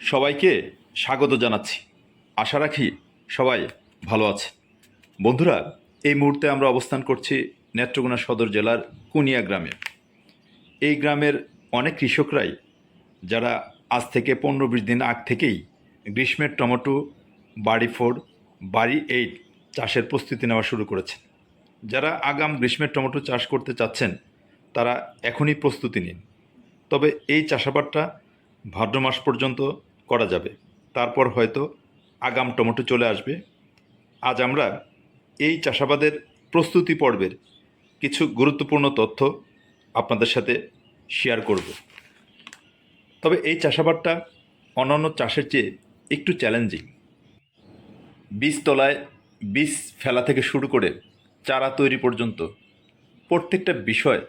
সবাইকে স্বাগত জানাচ্ছি। আশা রাখি সবাই ভালো আছে বন্ধুরা, এই মুহূর্তে আমরা অবস্থান করছি নেত্রকোনা সদর জেলার কুনিয়া গ্রামে। এই গ্রামের অনেক কৃষকরাই, যারা আজ থেকে পনেরো বিশ দিন আগ থেকেই গ্রীষ্মের টমেটো, বাড়ি ফোর বাড়ি এইট চাষের প্রস্তুতি নেওয়া শুরু করেছেন। যারা আগাম গ্রীষ্মের টমেটো চাষ করতে চাচ্ছেন, তারা এখনই প্রস্তুতি নিন। তবে এই চাষাবাদটা ভাদ্র মাস পর্যন্ত করা যাবে। তারপর হয়তো আগাম টমেটো চলে আসবে। আজ আমরা এই চাষাবাদের প্রস্তুতি পর্বের কিছু গুরুত্বপূর্ণ তথ্য আপনাদের সাথে শেয়ার করব। তবে এই চাষাবাদটা অন্যান্য চাষের চেয়ে একটু চ্যালেঞ্জিং বীজতলায় বীজ ফেলা থেকে শুরু করে চারা তৈরি পর্যন্ত প্রত্যেকটা বিষয়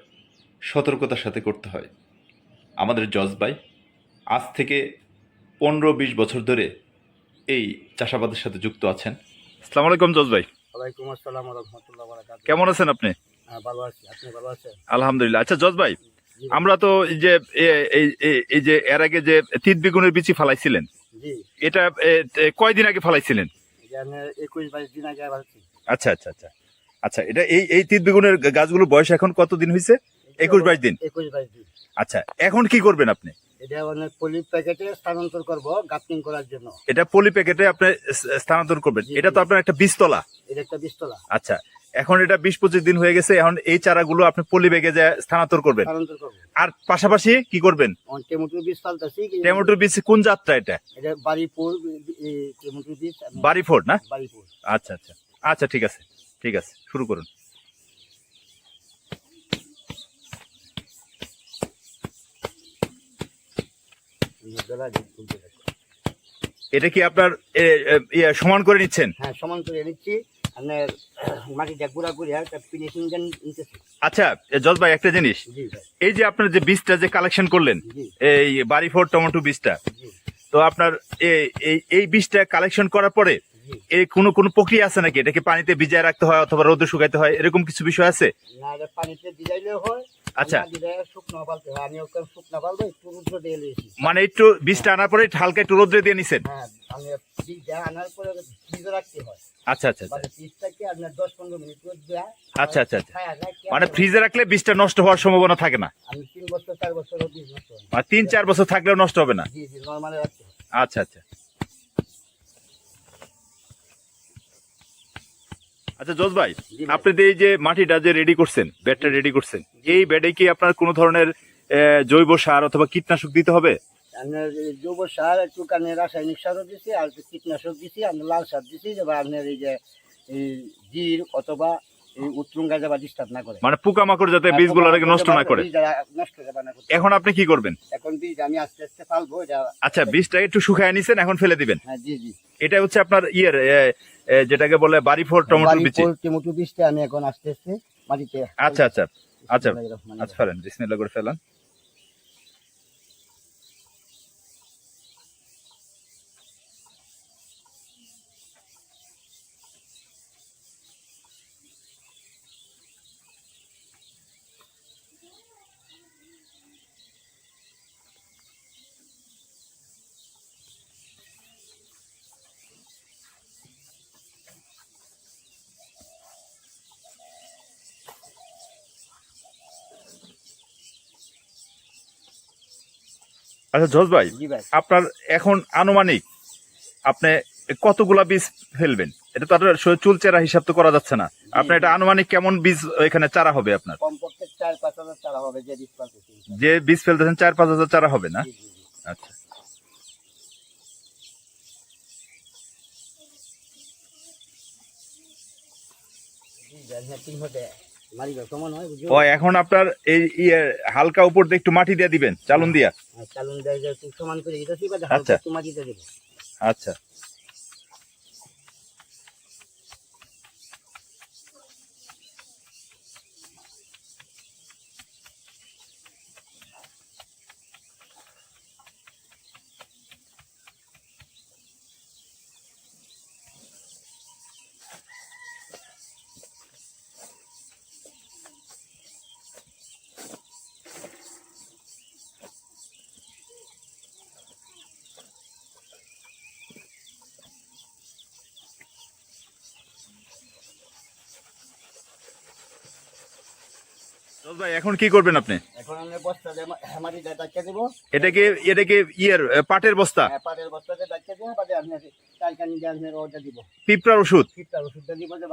সতর্কতার সাথে করতে হয়। আমাদের জজবাই আজ থেকে পনেরো বিশ বছর ধরে এই চাষাবাদের সাথে যুক্ত আছেন। আসসালামু আলাইকুম জজবাই ওয়ালাইকুম আসসালাম রহমতুল্লাহ বারাকাত কেমন আছেন আপনি? হ্যাঁ ভালো আছি। আপনি ভালো আছেন? আলহামদুলিল্লাহ। আচ্ছা জজবাই জি আমরা তো এই যে এই- যে এর আগে যে তিত বেগুনের বিচি ফালাইছিলেন এটা কয়দিন আগে ফালাইছিলেন? একুশ বাইশ দিন আগে আচ্ছা আচ্ছা আচ্ছা। আচ্ছা এটা এই এই তিত বেগুনের গাছগুলো বয়স এখন কতদিন হয়েছে একুশ বাইশ দিন। একুশ বাইশ দিন। আচ্ছা এখন কি করবেন আপনি? এটা মানে পলি প্যাকেটে স্থানান্তর করব গাপটিং করার জন্য। এটা পলি প্যাকেটে আপনি স্থানান্তর করবেন। এটা তো আপনার একটা বীজতলা। এটা একটা বিস্তলা আচ্ছা এখন এটা বিশ পঁচিশ দিন হয়ে গেছে এখন এই চারাগুলো আপনি পলি ব্যাগে যায় স্থানান্তর করবেন। আর পাশাপাশি কি করবেন? টমেটোর বীজ ফালতেছি টমেটোর বীজ কোন যাত্রা এটা? এটা বাড়িপুর টমেটোর বীজ আমি বাড়ি ফোর না? বাড়িপুর। আচ্ছা আচ্ছা। আচ্ছা ঠিক আছে ঠিক আছে। শুরু করুন বেলা দিয়ে তুলতে থাকব। এটা কি আপনার ইয়ে, সমান করে নিচ্ছেন? হ্যাঁ সমান করে নিচ্ছি। আপনার মাটিটা গুঁড়া করে ফিনিশিং আচ্ছা জজ ভাই একটা জিনিস। এই যে আপনার যে বীজটা যে কালেকশন করলেন এই বাড়ি ফোর টমেটো বীজটা তো আপনার এই বীজটা কালেকশন করার পরে এই কোনো কোনো প্রক্রিয়া আছে নাকি? এটাকে পানিতে ভিজায় রাখতে হয় অথবা রোদে শুকাইতে হয়? এরকম কিছু বিষয় আছে? না পানিতে ভিজাইলেও হয় আচ্ছা। হয়। মানে একটু বীজটা আনার পরে হালকা একটু রোদ্রে দিয়ে নিছেন? হ্যাঁ আমি বীজটা আনার পরে ফ্রিজে রাখতে হয়। আচ্ছা আচ্ছা আচ্ছা। মানে আচ্ছা। হ্যাঁ, মানে ফ্রিজে রাখলে বীজটা নষ্ট হওয়ার সম্ভাবনা থাকে না? আমি তিন বছর চার বছর হয়। থাকলেও নষ্ট হবে না? হয়। আচ্ছা আচ্ছা। আচ্ছা জজ ভাই আপনি যে এই যে মাটিটা যে রেডি করছেন বেডটা রেডি করছেন এই বেডে কি আপনার কোনো ধরনের জৈব সার অথবা কীটনাশক দিতে হবে? আপনার জৈব সার একটু কানে রাসায়নিক সারও দিছি আর কীটনাশক দিছি আমরা লাল সার দিছি যে আপনার এই যে জির অথবা এই উত্তরঙ্গা যাবা ডিস্টার্ব না করে। মানে পোকামাকড় যাতে বীজগুলো নষ্ট না করে। যারা নষ্ট যাবে না করতে। এখন আপনি কি করবেন? এখন বীজ আমি আস্তে আস্তে ফালবো আচ্ছা বীজটা একটু শুকায় নিছেন এখন ফেলে দিবেন। হ্যাঁ জি জি। এটা হচ্ছে আপনার ইয়ের যেটাকে বলে বাড়ি ফোর টমেটো বিচি। টমেটো বীজটা আমি এখন আস্তে আস্তে মাটিতে আচ্ছা আচ্ছা আচ্ছা রহমানির আচ্ছা ফেলেন বিসমিল্লাহ করে ফেলেন। আচ্ছা জজ ভাই আপনার এখন আনুমানিক আপনি কতগুলা বীজ ফেলবেন? এটা তো আপনার চুল চেরা হিসাব তো করা যাচ্ছে না। আপনার এটা আনুমানিক কেমন বীজ এখানে চারা হবে আপনার? যে বীজ পালতেছি যে বীজ ফেলতেছেন চার পাঁচ হাজার চারা হবে না? আচ্ছা। জানি হয় ও এখন আপনার এই ইয়ে হালকা উপর দিয়ে একটু মাটি দিয়ে দিবেন চালুন দিয়া। চালুন দিয়ে সমান করে দিতেছি বা আচ্ছা। হালকা একটু মাটিতে দেবো আচ্ছা। ভাই এখন কি করবেন আপনি? এখন বস্তা এটাকে এটাকে ইয়ের পাটের বস্তা? হ্যাঁ, পাটের বাদে দিয়ে ওটা দিব। পিঁপড়ার ওষুধ? পিঁপড়ার ওষুধটা দিব যে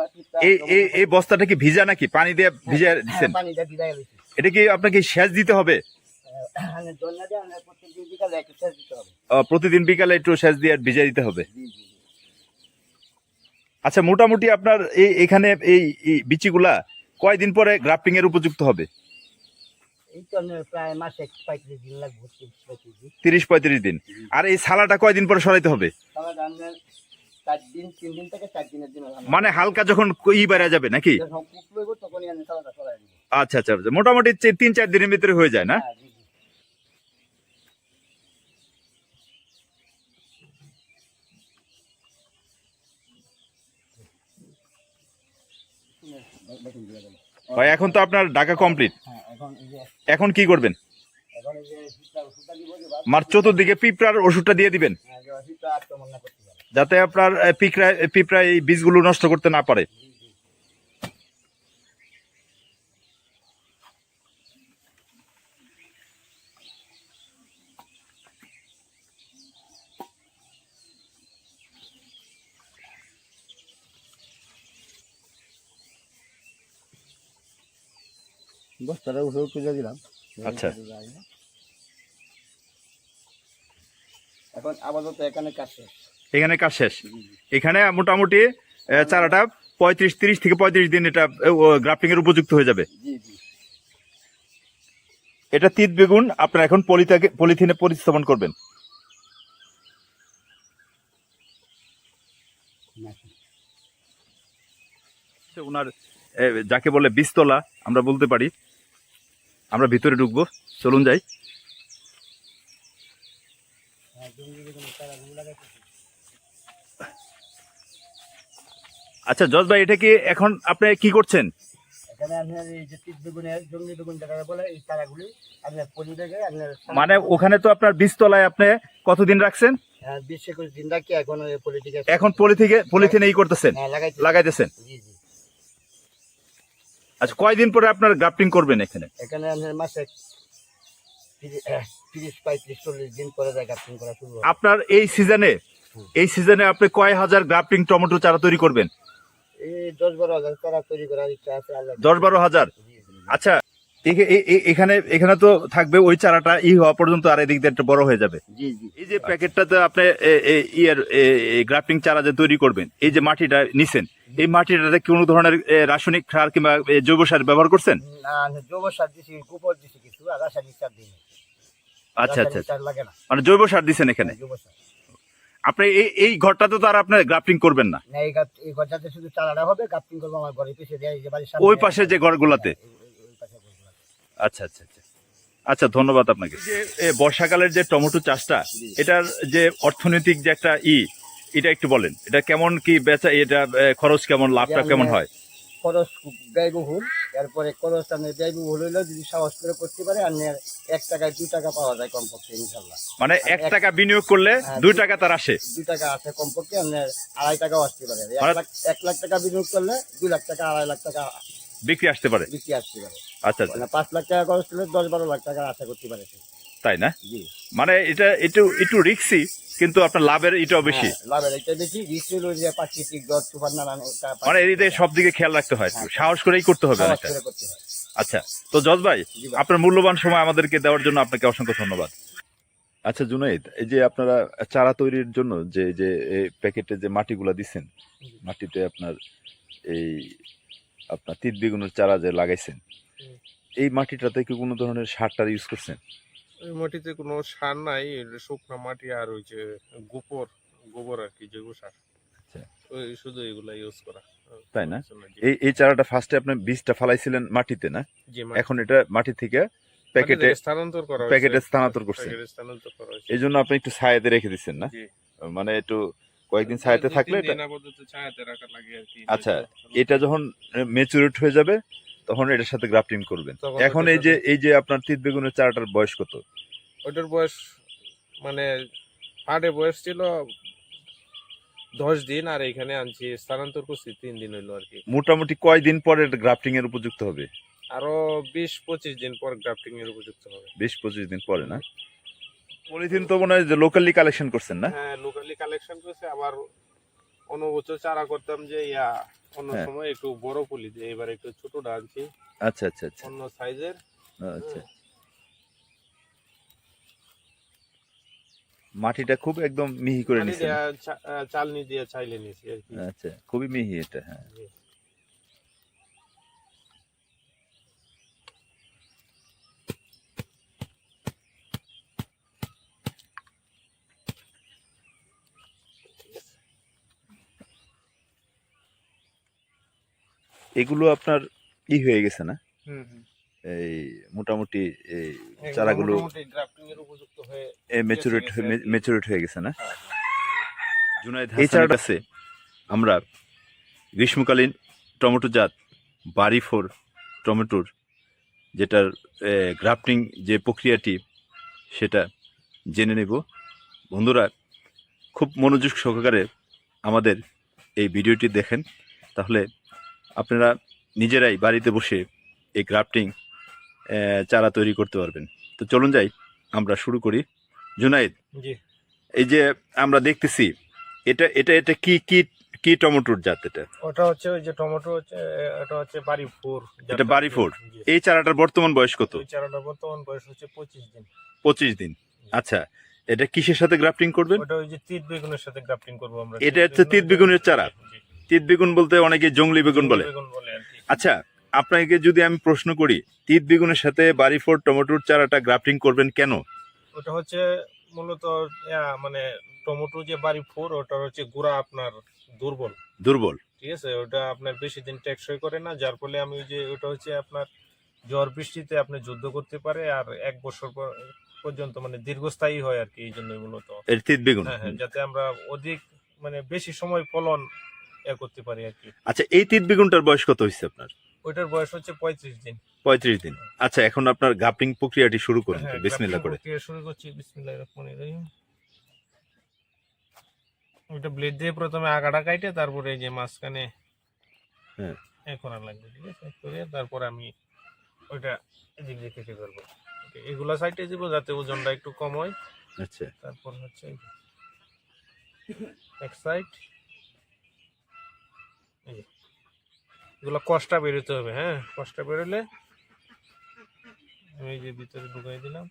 এই এই এই বস্তাটা কি ভিজা নাকি? পানি দিয়ে ভিজা হ্যাঁ, দিচ্ছেন? পানি দিয়ে ভিজাই লইছি এটা কি আপনাকে সেচ দিতে হবে? প্রতিদিন বিকালে একটু সেচ দিয়ে ভিজা দিতে হবে। আচ্ছা মোটামুটি আপনার এই এখানে এই বিচিগুলা কয়দিন পরে গ্রাফটিং এর উপযুক্ত হবে? তিরিশ পঁয়ত্রিশ দিন। আর এই সালাটা কয়দিন পরে সরাইতে হবে? মানে হালকা যখন ই বেড়া যাবে নাকি? আচ্ছা আচ্ছা আচ্ছা। মোটামুটি তিন চার দিনের ভিতরে হয়ে যায় না হ্যাঁ জি জি দেখুন দিয়ে দেবো। ভাই, এখন তো আপনার ডাকা কমপ্লিট এখন কি করবেন? মার্চ চতুর্দিকে পিঁপড়ার ওষুধটা দিয়ে দিবেন। যাতে আপনার পিঁপড়ায় পিঁপড়া পিঁপড়া এই বীজগুলো নষ্ট করতে না পারে। বস্তাটা উঠে তুলে দিলাম। আচ্ছা। এখন আপাতত এখানে কাজ শেষ। এখানে কাজ শেষ? এখানে মোটামুটি চারাটা পঁয়ত্রিশ তিরিশ থেকে পঁয়ত্রিশ দিন এটা গ্রাফটিং এর উপযুক্ত হয়ে যাবে। এটা তিত বেগুন আপনার এখন পলিথাকে পলিথিনে পরিস্থাপন করবেন। ওনার যাকে বলে বিস্তলা আমরা বলতে পারি। আমরা ভিতরে ঢুকবো। চলুন যাই। আচ্ছা জজ ভাই এটা কি এখন আপনি কি করছেন? মানে ওখানে তো আপনার বীজতলায় আপনি কতদিন রাখছেন? হ্যাঁ, এখন পলিথিনে ই করতেছেন। হ্যাঁ লাগাইতেছেন। আচ্ছা কয়দিন পরে আপনার গ্রাফটিং করবেন এখানে? এখানে আপনার মাসে তিরিশ পঁয়ত্রিশ চল্লিশ দিন পরে যায় গার্ডিং করা শুরু আপনার এই সিজনে এই সিজনে আপনি কয় হাজার গ্রাফটিং টমেটো চারা তৈরি করবেন? দশ বারো হাজার চারা তৈরি করার ইচ্ছা আছে দশ বারো হাজার? জি, জি। আচ্ছা এখানে এখানে তো থাকবে ওই চারাটা ই হওয়া পর্যন্ত আর এদিক দিয়ে একটা বড় হয়ে যাবে। এই যে প্যাকেটটাতে আপনি ইয়ের গ্রাফটিং চারা যে তৈরি করবেন এই যে মাটিটা নিছেন এই মাটিটাতে কোনো ধরনের রাসায়নিক সার কিংবা জৈব সার ব্যবহার করছেন? না জৈব সার দিছি গোবর দিছি কিছু আর রাসায়নিক সার দিই আচ্ছা আচ্ছা সার লাগে না। মানে জৈব সার দিছেন এখানে? জৈব সার। আপনি এই এই ঘরটাতে তো আর আপনি গ্রাফটিং করবেন না? না এই এই গজাতে শুধু চারাটা হবে গার্ডিং করব আমার ঘরে পিছিয়ে দেয় এই যে বাড়ির সামনে ওই পাশে যে পাশে ঘরগুলাতে। আচ্ছা আচ্ছা আচ্ছা। আচ্ছা ধন্যবাদ আপনাকে। যে বর্ষাকালের যে টমেটো চাষটা এটার যে অর্থনৈতিক যে একটা ই এটা একটু বলেন এটা কেমন কি বেচা এটা খরচ কেমন লাভটা কেমন হয়? খরচ ব্যয়বহুল এরপরে খরচ আমি ব্যয়বহুল হইলেও যদি সাহস করে করতে পারে আর এক টাকায় দুই টাকা পাওয়া যায় কমপক্ষে ইনশাল্লাহ মানে এক টাকা বিনিয়োগ করলে হ্যাঁ, দুই টাকা তার আসে। দুই টাকা আছে কমপক্ষে আপনার আড়াই টাকাও আসতে পারে। এক মানে- লাখ এক লাখ টাকা বিনিয়োগ করলে দুই লাখ টাকা আড়াই লাখ টাকা বিক্রি আসতে পারে। বিক্রি আসতে পারে। আচ্ছা আচ্ছা। মানে পাঁচ লাখ টাকা খরচ করলে দশ বারো লাখ টাকা আশা করতে পারে তাই না? জি। মানে এটা একটু একটু রিক্সি কিন্তু আপনার লাভের এটাও বেশি। হ্যাঁ, লাভের এটা বেশি। রিস্ক হলো যে প্রাকৃতিক জ্বর তুফান নানান মানে এই দিকে সব দিকে খেয়াল রাখতে হয়। সাহস করেই করতে হবে অনেকটা। হয়। আচ্ছা তো জজ ভাই আপনার মূল্যবান সময় আমাদেরকে দেওয়ার জন্য আপনাকে অসংখ্য ধন্যবাদ। আচ্ছা জুনাইদ এই যে আপনারা চারা তৈরির জন্য যে যে এই প্যাকেটে যে মাটিগুলা দিচ্ছেন মাটিতে আপনার এই আপনার তিত বেগুনের চারা যে লাগাইছেন এই মাটিটাতে কি কোনো ধরনের সার টার ইউজ করছেন? ওই মাটিতে কোনো সার নাই শুকনো মাটি আর ওই যে গোবর গোবর আর কি জৈব সার আচ্ছা। ওই শুধু এগুলা ইউজ করা তাই না? এই এই চারাটা ফার্স্টে আপনি বীজটা ফালাইছিলেন মাটিতে না এখন এটা মাটি থেকে প্যাকেটে স্থানান্তর করা হয়েছে। প্যাকেটে স্থানান্তর করছেন প্যাকেটে স্থানান্তর করা হয়েছে। এই জন্য আপনি একটু ছায়াতে রেখে দিচ্ছেন না মানে একটু কয়েকদিন ছায়াতে থাকলে আচ্ছা, এটা যখন মেচুরেট হয়ে যাবে তখন এটার সাথে গ্রাফটিং করবেন। এখন এই যে এই যে আপনার তিত বেগুনের চারাটার বয়স কত? ওটার বয়স মানে হাটে বয়স ছিল দশ দিন আর এখানে আনছি স্থানান্তর করছি তিন দিন হইল আর কি। মোটামুটি কয় দিন পরে গ্রাফটিং এর উপযুক্ত হবে? আরও বিশ পঁচিশ দিন পর গ্রাফটিং এর উপযুক্ত হবে। বিশ পঁচিশ দিন পরে না? পলিথিন তো মনে হয় যে লোকালি কালেকশন করছেন না? হ্যাঁ লোকালি কালেকশন করছে আবার অন্য বছর চারা করতাম যে ইয়া অন্য হ্যাঁ। সময় একটু বড় পুলি দিই এবার একটু ছোটটা আনছি আচ্ছা আচ্ছা আচ্ছা। অন্য সাইজের। আচ্ছা। মাটিটা খুব একদম মিহি করে আহ, চালনি দিয়ে চাইলে কি। আচ্ছা খুবই মিহি এটা হ্যাঁ। এগুলো আপনার ই হয়ে গেছে না? এই মোটামুটি এই চারাগুলো এর উপযুক্ত হয়ে ম্যাচুরেট গেছে। ম্যাচুরেট হয়ে গেছে না? হ্যাঁ, জুনাইদ এই চারাটা আছে আমরা গ্রীষ্মকালীন টমেটো জাত বাড়ি ফোর টমেটোর যেটার গ্রাফটিং যে প্রক্রিয়াটি সেটা জেনে নেব। বন্ধুরা খুব মনোযোগ সহকারে আমাদের এই ভিডিওটি দেখেন। তাহলে আপনারা নিজেরাই বাড়িতে বসে এই গ্রাফটিং চারা তৈরি করতে পারবেন। তো চলুন যাই আমরা শুরু করি। জুনাইদ এই যে আমরা দেখতেছি এটা এটা এটা কি কি কি টমেটোর জাত এটা? ওটা হচ্ছে ওই যে টমেটো হচ্ছে এটা হচ্ছে বাড়ি ফোর এটা বাড়ি ফোর? এই চারাটার বর্তমান বয়স কত? ওই চারাটা বর্তমান বয়স হচ্ছে পঁচিশ দিন। পঁচিশ দিন। আচ্ছা এটা কিসের সাথে গ্রাফটিং করবেন? ওটা ওই যে তিত বেগুনের সাথে গ্রাফটিং করব আমরা। এটা হচ্ছে তিত বেগুনের চারা? তিত বেগুন বলতে অনেকে জংলি বেগুন বলে। আচ্ছা আপনাকে যদি আমি প্রশ্ন করি তিত বেগুনের সাথে বাড়ি ফোর টমেটোর চারাটা গ্রাফটিং করবেন কেন? ওটা হচ্ছে মূলত মানে টমেটো যে বাড়ি ফোর ওটা হচ্ছে গুড়া আপনার দুর্বল। দুর্বল। ঠিক আছে ওটা আপনার বেশি দিন টেকসই করে না যার ফলে আমি যে ওটা হচ্ছে আপনার ঝড় বৃষ্টিতে আপনি যুদ্ধ করতে পারে আর এক বছর পর- পর্যন্ত মানে দীর্ঘস্থায়ী হয় আর কি এই জন্যই মূলত। এর তিত বেগুন হ্যাঁ হ্যাঁ যাতে আমরা অধিক মানে বেশি সময় ফলন করতে পারি আর কি। আচ্ছা এই তিত বেগুনটার বয়স কত হয়েছে আপনার? ওইটার বয়স হচ্ছে পঁয়ত্রিশ দিন। পঁয়ত্রিশ দিন। আচ্ছা এখন আপনার গ্রাফটিং প্রক্রিয়াটি শুরু করুন হ্যাঁ, বিসমিল্লা করে। প্রক্রিয়া শুরু করছি বিসমিল্লাহ রহমানির রহিম। ওইটা ব্লেড দিয়ে প্রথমে আগাটা কাটে তারপরে এই যে মাঝখানে হ্যাঁ। এ করা লাগবে ঠিক আছে? করে তারপরে আমি ওইটা এদিক দিয়ে কেটে ফেলব। এগুলা সাইডে দিব যাতে ওজনটা একটু কম হয়। আচ্ছা। তারপর হচ্ছে এক সাইড এগুলো কষ্টা বেরোতে হবে হ্যাঁ? কষ্টা বেরোলে আমি এই যে ভিতরে ঢুকাই দিলাম।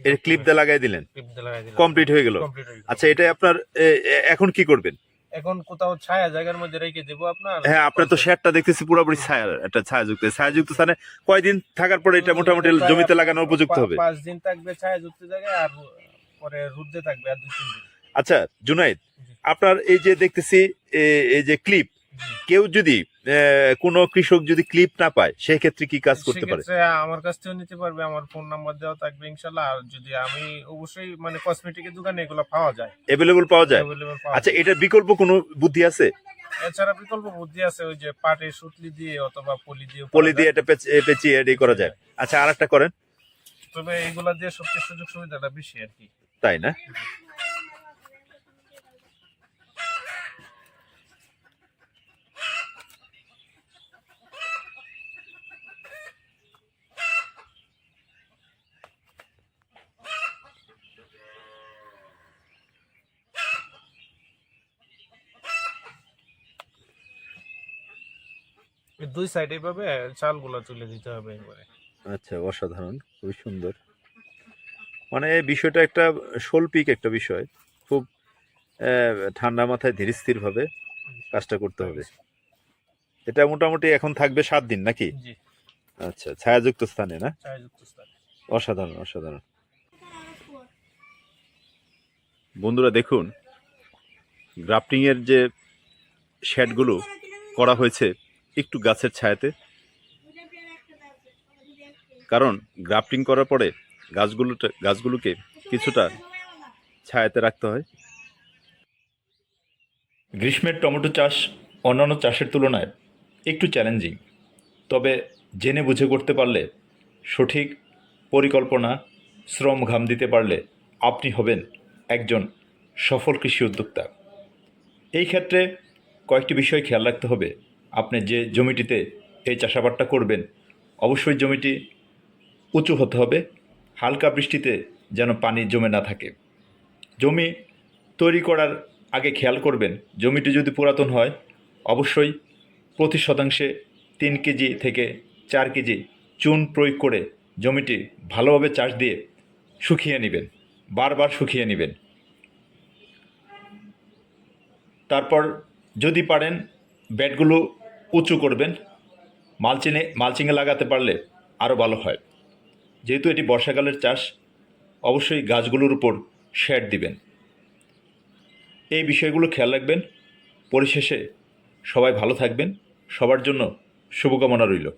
এর ক্লিপ দিয়ে লাগাই দিলেন? ক্লিপ দিয়ে লাগাই দিলাম। কমপ্লিট হয়ে গেল? কমপ্লিট গেল। আচ্ছা এটা আপনার এখন কি করবেন? এখন কোথাও ছায়া জায়গার মধ্যে রেখে দেবো আপনার। হ্যাঁ আপনার তো শেডটা দেখতেছি পুরোপুরি ছায়া একটা ছায়াযুক্ত। ছায়াযুক্ত স্থানে কয়দিন থাকার পরে এটা মোটামুটি জমিতে লাগানোর উপযুক্ত হবে? পাঁচ দিন থাকবে ছায়া যুক্ত জায়গায় আর পরে রুদ্রে থাকবে আর দুই তিন দিন। আচ্ছা জুনাইদ আপনার এই যে দেখতেছি এই যে ক্লিপ কেউ যদি কোনো কৃষক যদি ক্লিপ না পায় সেই ক্ষেত্রে কি কাজ করতে পারে? আমার কাছ থেকেও নিতে পারবে আমার ফোন নাম্বার দেওয়া থাকবে ইনশাল্লাহ আর যদি আমি অবশ্যই মানে কসমেটিকের দোকানে এগুলো পাওয়া যায়। অ্যাভেলেবল পাওয়া যায়? আচ্ছা। এটার বিকল্প কোনো বুদ্ধি আছে? এছাড়া বিকল্প বুদ্ধি আছে ওই যে পাটের সুতলি দিয়ে অথবা পলি দিয়ে পলি দিয়ে এটা পেঁচ- পেঁচিয়ে এডি করা যায়। আচ্ছা আরেকটা করেন। তবে এগুলা দিয়ে সবচেয়ে সুযোগ সুবিধাটা বেশি আর কি। তাই না? দুই সাইড এইভাবে চালগুলা তুলে দিতে হবে একবারে আচ্ছা অসাধারণ খুবই সুন্দর। মানে এই বিষয়টা একটা শৈল্পিক একটা বিষয়। খুব ঠান্ডা মাথায় ধীর স্থির ভাবে কাজটা করতে হবে। এটা মোটামুটি এখন থাকবে সাত দিন নাকি? আচ্ছা ছায়াযুক্ত স্থানে না? অসাধারণ অসাধারণ। বন্ধুরা দেখুন গ্রাফটিং এর যে শেডগুলো করা হয়েছে একটু গাছের ছায়াতে। কারণ গ্রাফটিং করার পরে গাছগুলোতে গাছগুলোকে কিছুটা ছায়াতে রাখতে হয়। গ্রীষ্মের টমেটো চাষ অন্যান্য চাষের তুলনায় একটু চ্যালেঞ্জিং তবে জেনে বুঝে করতে পারলে সঠিক পরিকল্পনা, শ্রম ঘাম দিতে পারলে আপনি হবেন একজন সফল কৃষি উদ্যোক্তা। এই ক্ষেত্রে কয়েকটি বিষয় খেয়াল রাখতে হবে। আপনি যে জমিটিতে এই চাষাবাদটা করবেন, অবশ্যই জমিটি উঁচু হতে হবে হালকা বৃষ্টিতে যেন পানি জমে না থাকে। জমি তৈরি করার আগে খেয়াল করবেন, জমিটি যদি পুরাতন হয়, অবশ্যই প্রতি শতাংশে তিন কেজি থেকে চার কেজি চুন প্রয়োগ করে জমিটি ভালোভাবে চাষ দিয়ে শুকিয়ে নেবেন, বারবার শুকিয়ে নেবেন। তারপর যদি পারেন, বেডগুলো উঁচু করবেন, মালচিনে মালচিংয়ে লাগাতে পারলে আরও ভালো হয়। যেহেতু এটি বর্ষাকালের চাষ, অবশ্যই গাছগুলোর উপর শ্যাট দিবেন। এই বিষয়গুলো খেয়াল রাখবেন। পরিশেষে সবাই ভালো থাকবেন। সবার জন্য শুভকামনা রইল।